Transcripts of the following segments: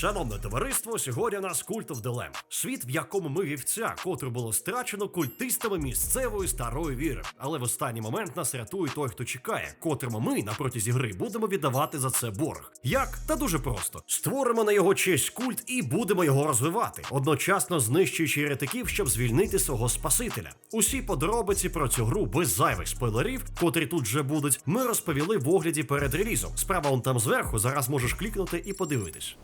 Шановне товариство, сьогодні у нас of the Світ, в якому ми вівця, котру було страчено культистами місцевої старої віри. Але в останній момент нас рятує той, хто чекає, котрому ми на протязі гри будемо віддавати за це борг. Як? Та дуже просто: створимо на його честь культ і будемо його розвивати, одночасно знищуючи еретиків, щоб звільнити свого спасителя. Усі подробиці про цю гру без зайвих спойлерів, котрі тут вже будуть, ми розповіли в огляді перед релізом. Справа он там зверху, зараз можеш клікнути і подивитись.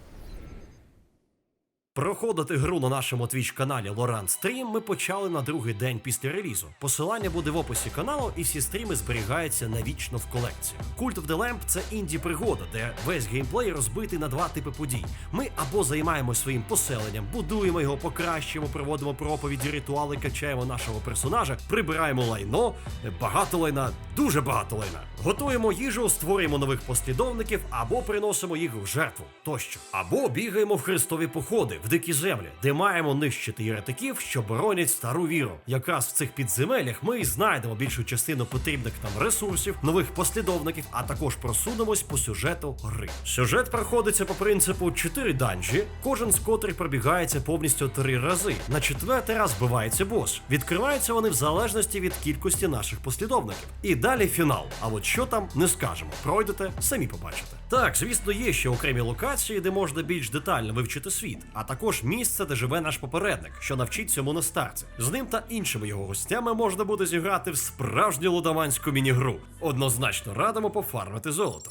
Проходити гру на нашому твіч каналі Лоран Стрім ми почали на другий день після релізу. Посилання буде в описі каналу, і всі стріми зберігаються навічно в колекції. Cult of the Lamp – це інді пригода, де весь геймплей розбитий на два типи подій. Ми або займаємося своїм поселенням, будуємо його, покращуємо, проводимо проповіді, ритуали, качаємо нашого персонажа, прибираємо лайно, багато лайна, дуже багато лайна. Готуємо їжу, створюємо нових послідовників або приносимо їх в жертву тощо. Або бігаємо в хрестові походи в дикі землі, де маємо нищити єретиків, що боронять стару віру. Якраз в цих підземеллях ми і знайдемо більшу частину потрібних нам ресурсів, нових послідовників, а також просунемось по сюжету гри. Сюжет проходиться по принципу 4 данжі, кожен з котрих пробігається повністю три рази. На четвертий раз вбивається бос. Відкриваються вони в залежності від кількості наших послідовників. І далі фінал. А от що там не скажемо. Пройдете, самі побачите. Так, звісно, є ще окремі локації, де можна більш детально вивчити світ, а також місце, де живе наш попередник, що навчить цьому на старці. З ним та іншими його гостями можна буде зіграти в справжню лудаманську міні-гру. Однозначно радимо пофармити золото.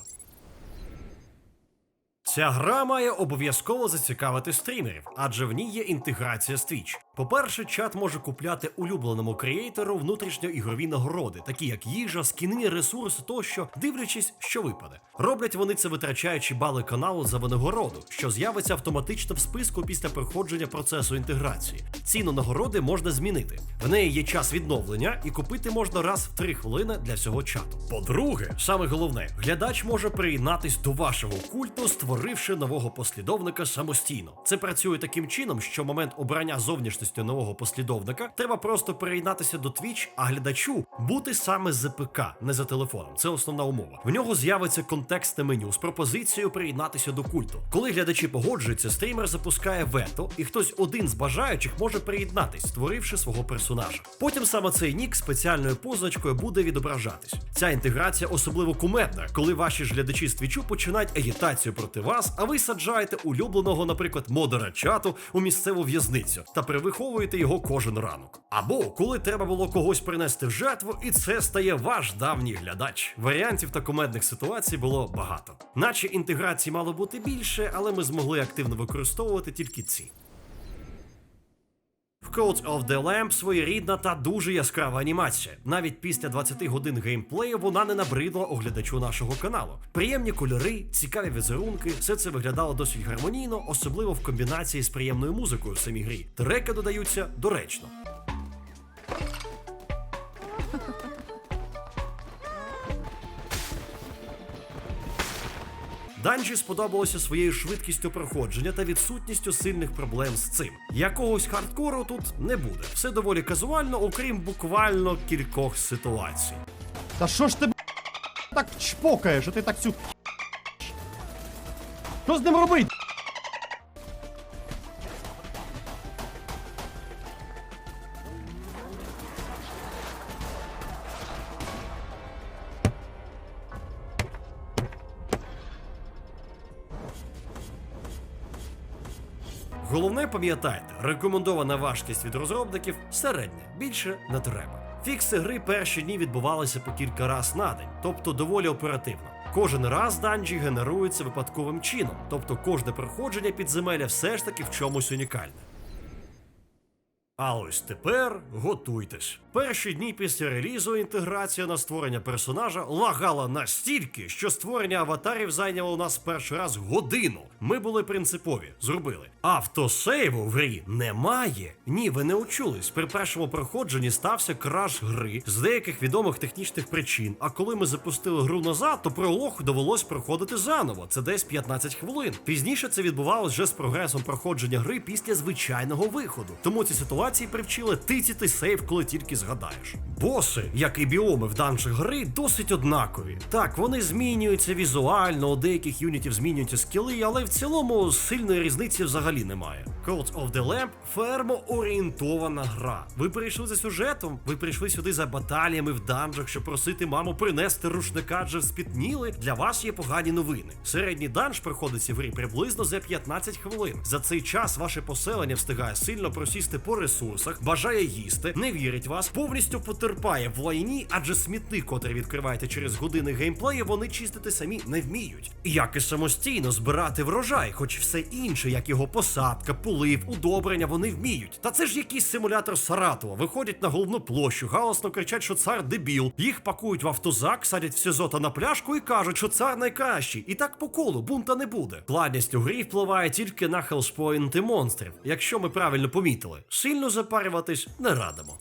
Ця гра має обов'язково зацікавити стрімерів, адже в ній є інтеграція з Twitch. По-перше, чат може купляти улюбленому креатору внутрішньоігрові нагороди, такі як їжа, скіни, ресурси тощо, дивлячись, що випаде. Роблять вони це витрачаючи бали каналу за винагороду, що з'явиться автоматично в списку після проходження процесу інтеграції. Ціну нагороди можна змінити. В неї є час відновлення, і купити можна раз в 3 хвилини для всього чату. По-друге, саме головне, глядач може приєднатись до вашого культу, створивши нового послідовника самостійно. Це працює таким чином, що в момент обрання зовнішності нового послідовника треба просто приєднатися до Twitch, а глядачу бути саме з ПК, не за телефоном. Це основна умова. В нього з'явиться контекстне меню з пропозицією приєднатися до культу. Коли глядачі погоджуються, стрімер запускає вето, і хтось один з бажаючих може приєднатись, створивши свого персонажа. Потім саме цей нік спеціальною позначкою буде відображатись. Ця інтеграція особливо кумедна, коли ваші ж глядачі з твічу починають агітацію проти вас, а ви саджаєте улюбленого, наприклад, модера чату у місцеву в'язницю та перевиховуєте його кожен ранок. Або коли треба було когось принести в жертву, і це стає ваш давній глядач. Варіантів та кумедних ситуацій було багато. Наче інтеграції мало бути більше, але ми змогли активно використовувати тільки ці. Cult of the Lamp своєрідна та дуже яскрава анімація. Навіть після 20 годин геймплею вона не набридла оглядачу нашого каналу. Приємні кольори, цікаві візерунки, все це виглядало досить гармонійно, особливо в комбінації з приємною музикою в самій грі. Треки додаються доречно. Данжі сподобалося своєю швидкістю проходження та відсутністю сильних проблем з цим. Якогось хардкору тут не буде. Все доволі казуально, окрім буквально кількох ситуацій. Та що ж ти так чпокаєш, а ти так цю. Що з ним робить? Головне пам'ятайте, рекомендована важкість від розробників середня, більше не треба. Фікси гри перші дні відбувалися по кілька раз на день, тобто доволі оперативно. Кожен раз данжі генеруються випадковим чином, тобто кожне проходження підземелля все ж таки в чомусь унікальне. А ось тепер готуйтесь. Перші дні після релізу інтеграція на створення персонажа лагала настільки, що створення аватарів зайняло у нас перший раз годину. Ми були принципові, зробили. Автосейву в грі немає. Ні, ви не учулись. При першому проходженні стався краш гри з деяких відомих технічних причин. А коли ми запустили гру назад, то пролог довелось проходити заново. Це десь 15 хвилин. Пізніше це відбувалося вже з прогресом проходження гри після звичайного виходу. Тому ці ситуації оптимізації привчили тицяти сейф, коли тільки згадаєш. Боси, як і біоми в данжах гри, досить однакові. Так, вони змінюються візуально, у деяких юнітів змінюються скіли, але в цілому сильної різниці взагалі немає. Cult of the Lamp фермо-орієнтована гра. Ви прийшли за сюжетом, ви прийшли сюди за баталіями в данжах, щоб просити маму принести рушника, адже спітніли. Для вас є погані новини. Середній данж проходиться в грі приблизно за 15 хвилин. За цей час ваше поселення встигає сильно просісти по ресурсах, бажає їсти, не вірить вас, повністю потерпає в лайні, адже смітник, котрий відкриваєте через години геймплею, вони чистити самі не вміють. Як і самостійно збирати врожай, хоч все інше, як його посадка, полив, удобрення, вони вміють. Та це ж якийсь симулятор Саратова. Виходять на головну площу, галасно кричать, що цар дебіл. Їх пакують в автозак, садять в СІЗО та на пляшку і кажуть, що цар найкращий. І так по колу бунта не буде. Складність у грі впливає тільки на хелспоінти монстрів, якщо ми правильно помітили. Сильно запарюватись не радимо.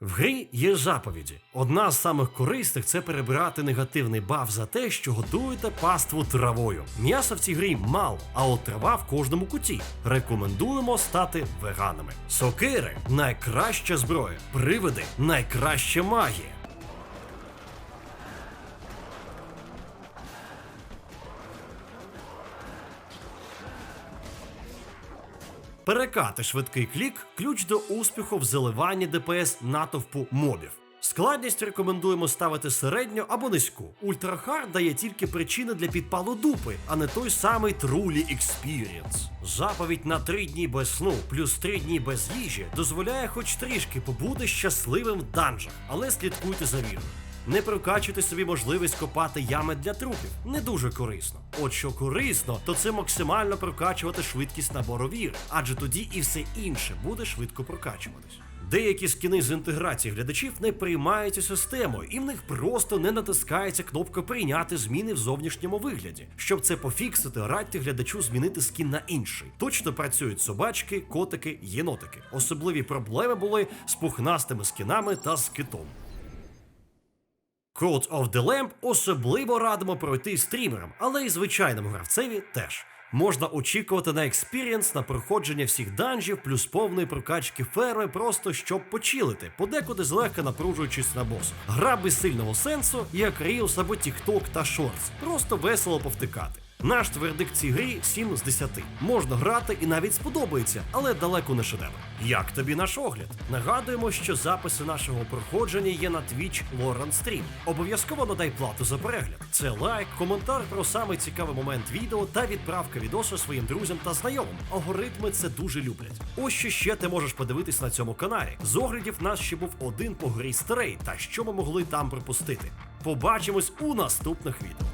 В грі є заповіді. Одна з самих корисних це перебирати негативний баф за те, що готуєте паству травою. М'яса в цій грі мало, а от трава в кожному куті. Рекомендуємо стати веганами. Сокири найкраща зброя. Привиди найкраща магія. Перекати швидкий клік ключ до успіху в заливанні ДПС натовпу мобів. Складність рекомендуємо ставити середню або низьку. Ультрахард дає тільки причини для підпалу дупи, а не той самий Truly Experience. Заповідь на три дні без сну плюс три дні без їжі дозволяє хоч трішки побути щасливим в данжах, але слідкуйте за вірою. Не прокачуйте собі можливість копати ями для трупів. Не дуже корисно. От що корисно, то це максимально прокачувати швидкість набору віри, адже тоді і все інше буде швидко прокачуватись. Деякі скіни з інтеграції глядачів не приймаються системою, і в них просто не натискається кнопка прийняти зміни в зовнішньому вигляді. Щоб це пофіксити, радьте глядачу змінити скін на інший. Точно працюють собачки, котики, єнотики. Особливі проблеми були з пухнастими скінами та з китом. Code of the Lamp особливо радимо пройти стрімерам, але й звичайному гравцеві теж. Можна очікувати на експірієнс на проходження всіх данжів, плюс повної прокачки ферми, просто щоб почилити, подекуди злегка напружуючись на бос. Гра без сильного сенсу, як Reels або TikTok та Shorts. Просто весело повтикати. Наш твердик цій грі 7 з 10. Можна грати і навіть сподобається, але далеко не шедевр. Як тобі наш огляд? Нагадуємо, що записи нашого проходження є на Twitch Lorand Stream. Обов'язково надай плату за перегляд. Це лайк, коментар про самий цікавий момент відео та відправка відосу своїм друзям та знайомим. Алгоритми це дуже люблять. Ось що ще ти можеш подивитись на цьому каналі. З оглядів нас ще був один по грі старей, та що ми могли там пропустити. Побачимось у наступних відео.